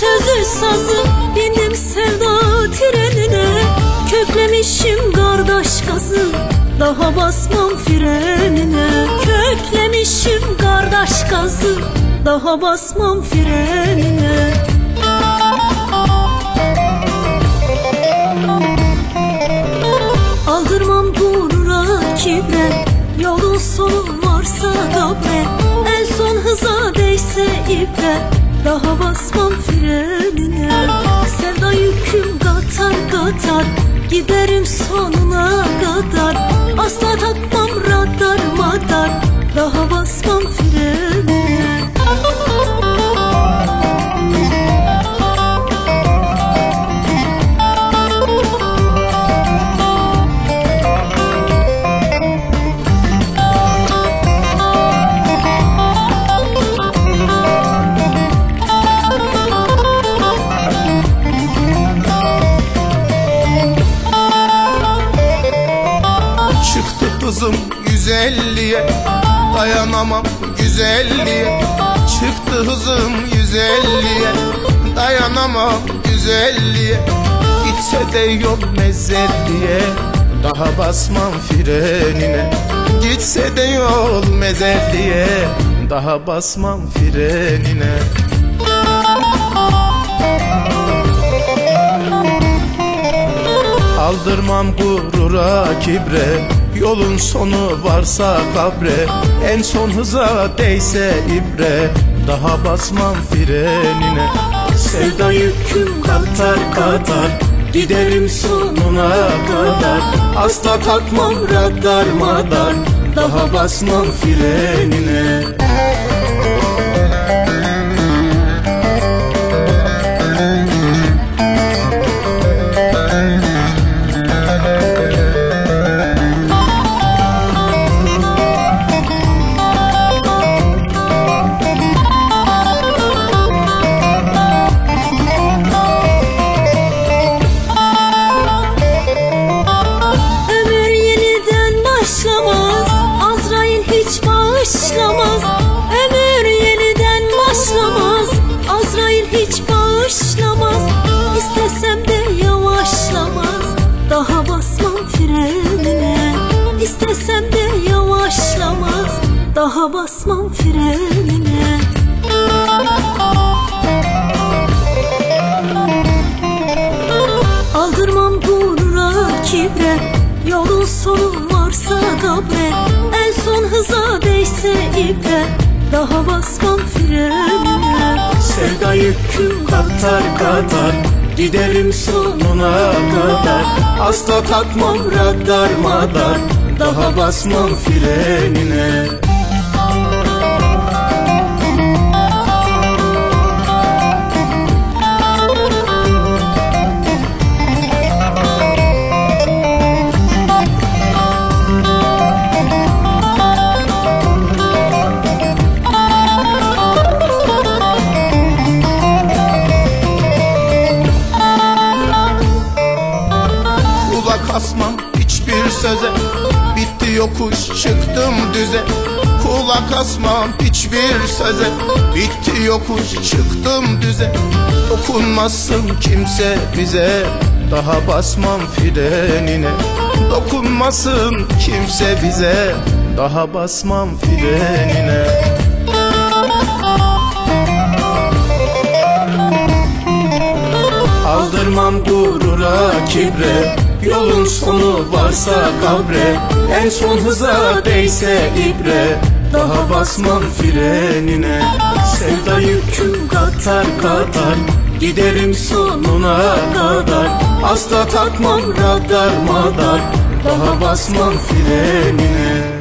sözü sazı bindim sevda trenine. Köklemişim kardeş gazı daha basmam frenine. Köklemişim kardeş gazı daha basmam frenine. Aldırmam gurura kibre Yolun sonu varsa kabre En son hıza değse ibre Daha basmam frenine. Sevda yüküm katar katar Giderim sonuna kadar. Asla takmam radar madar Daha basmam frenine Kızım güzelliğe Dayanamam güzelliğe. Çıktı hızım güzelliğe Dayanamam güzelliğe. Gitse de yol mezelliğe Daha basmam frenine. Gitse de yol mezelliğe Daha basmam frenine. Aldırmam gurura kibre Yolun sonu varsa kabre En son hıza değse ibre. Daha basmam frenine Sevda yüküm katar katar. Giderim sonuna kadar Asla takmam radar madar. Daha basmam frenine bağışlamaz Ömür yeniden başlamaz Azrail hiç bağışlamaz İstesem de yavaşlamaz Daha basmam frenine. İstesem de yavaşlamaz Daha basmam frenine. Aldırmam gurura kibre Yolun sonu varsa kabre En son hıza değse ibre Daha basmam frenine. Sevda yüküm katar katar Giderim sonuna kadar. Asla takmam radar madar Daha basmam frenine söze. Bitti yokuş çıktım düze. Kulak asmam hiçbir söze. Bitti yokuş çıktım düze. Dokunmasın kimse bize. Daha basmam frenine Dokunmasın kimse bize. Daha basmam frenine Aldırmam gurura kibre Yolun sonu varsa kabre En son hıza değse ibre Daha basmam frenine. Sevda yüküm katar katar Giderim sonuna kadar. Asla takmam radar madar Daha basmam frenine